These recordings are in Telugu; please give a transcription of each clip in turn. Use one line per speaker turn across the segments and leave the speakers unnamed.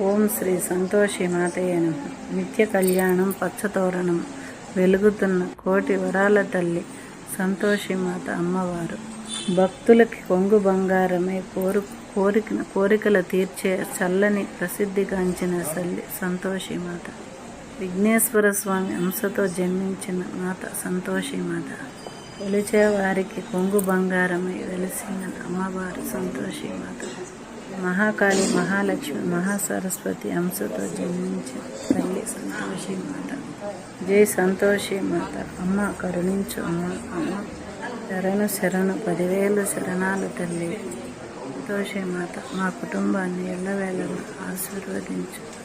ఓం శ్రీ సంతోషి మాతయ్య నిత్య కళ్యాణం పచ్చతోరణం వెలుగుతున్న కోటి వరాల తల్లి సంతోషి మాత అమ్మవారు. భక్తులకి కొంగు బంగారమే కోరు కోరిక కోరికల తీర్చే చల్లని ప్రసిద్ధిగాంచిన తల్లి సంతోషి మాత. విఘ్నేశ్వర స్వామి అంశతో జన్మించిన మాత సంతోషి మాత. వెలిచేవారికి కొంగు బంగారమై వెలిసిన అమ్మవారు సంతోషి మాత. మహాకాళి మహాలక్ష్మి మహాసరస్వతి అంశతో జన్మించిన తల్లి సంతోషి మాత. జై సంతోషి మాత. అమ్మ కరుణించు అమ్మ. అమ్మ శరణు శరణు. పదివేలు శరణాలు తల్లి. సంతోషి మాత. మా కుటుంబాన్ని ఎల్లవేళలా ఆశీర్వదించు.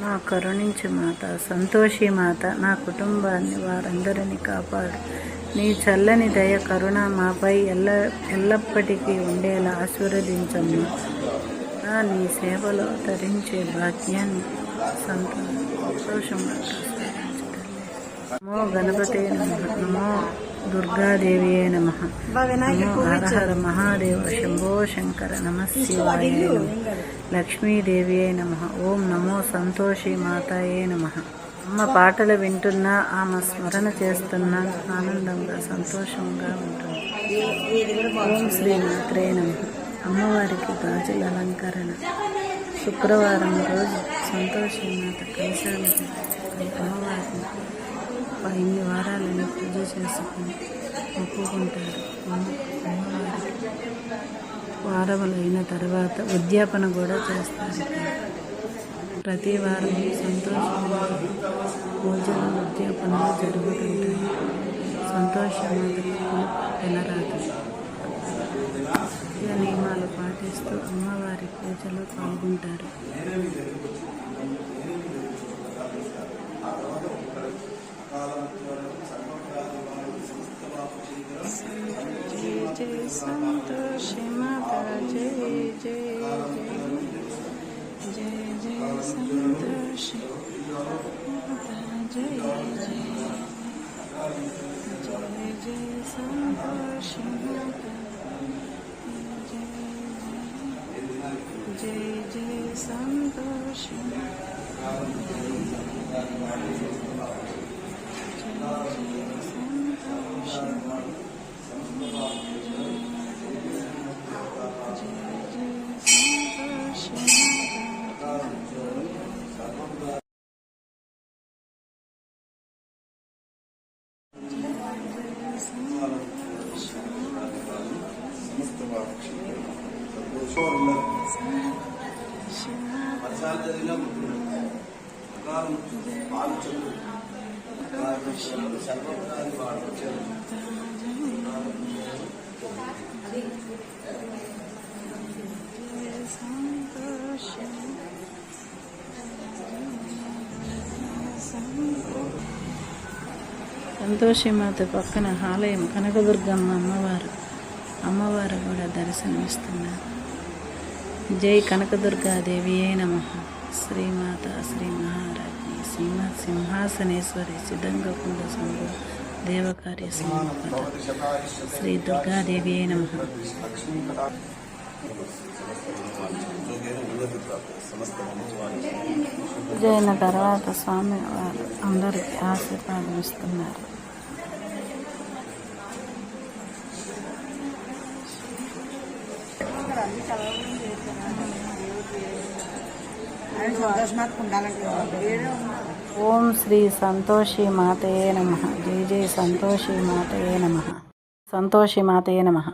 మా కరుణించు మాత. సంతోషి మాత. నా కుటుంబాన్ని వారందరినీ కాపాడు. నీ చల్లని దయ కరుణ మాపై ఎల్ల ఎల్లప్పటికీ ఉండేలా ఆశీర్వదించమ్మా నా నీ సేవలో ధరించే భాగ్యాన్ని సంతో సంతోషంగా నమో గణపతే నమ. నమో దుర్గాదేవి నమ. మహాదేవ శంభో శంకర నమ. శివాయ నమః. లక్ష్మీదేవి నమ. ఓం నమో సంతోషి మాతాయే నమ. అమ్మ పాటలు వింటున్నా ఆమె స్మరణ చేస్తున్నా ఆనందంగా సంతోషంగా ఉంటుంది. ఓం శ్రీ మాత్రే నమ. అమ్మవారికి గాజుల అలంకరణ. శుక్రవారం రోజు సంతోషమాత మాత అమ్మవారిని ఎన్ని వారాలను పూజ చేసుకుని ఒప్పుకుంటారు అమ్మవారికి వారములైన తర్వాత ఉద్యాపన కూడా చేస్తారు. ప్రతి వారం సంతోషంగా పూజలు ఉద్యాపనలు జరుగుతుంటాయి. సంతోషమాతకు వినరాదు నియమాలు పాటిస్తూ అమ్మవారి పూజలో పాల్గొంటారు జయ జయ సంతోషి మాత జయ జయ జయ జయ జయ సంతోషి మాత జయ జయ జయ జయ సంతోషి మాత Sonra జయ సంతోషి సంతోషి సంతోషమాత పక్కన ఆలయం కనకదుర్గమ్మ అమ్మవారు అమ్మవారు కూడా దర్శనమిస్తున్నారు. జై కనకదుర్గాదేవి ఏ నమ. శ్రీమాత శ్రీ మహారాజ్ని సింహ సింహాసనేశ్వరి సిద్ధంగకుండ సంభు దేవకార్య సమర్పత. శ్రీ దుర్గాదేవి ఏ నమ. అయిన తర్వాత స్వామి వారు అందరికీ ఆశీర్వాదం ఇస్తున్నారు
ఉండాలంటే
ఓం శ్రీ సంతోషి మాతయే నమ. జై జై సంతోషి మాతయే నమ. సంతోషి మాతయే నమ.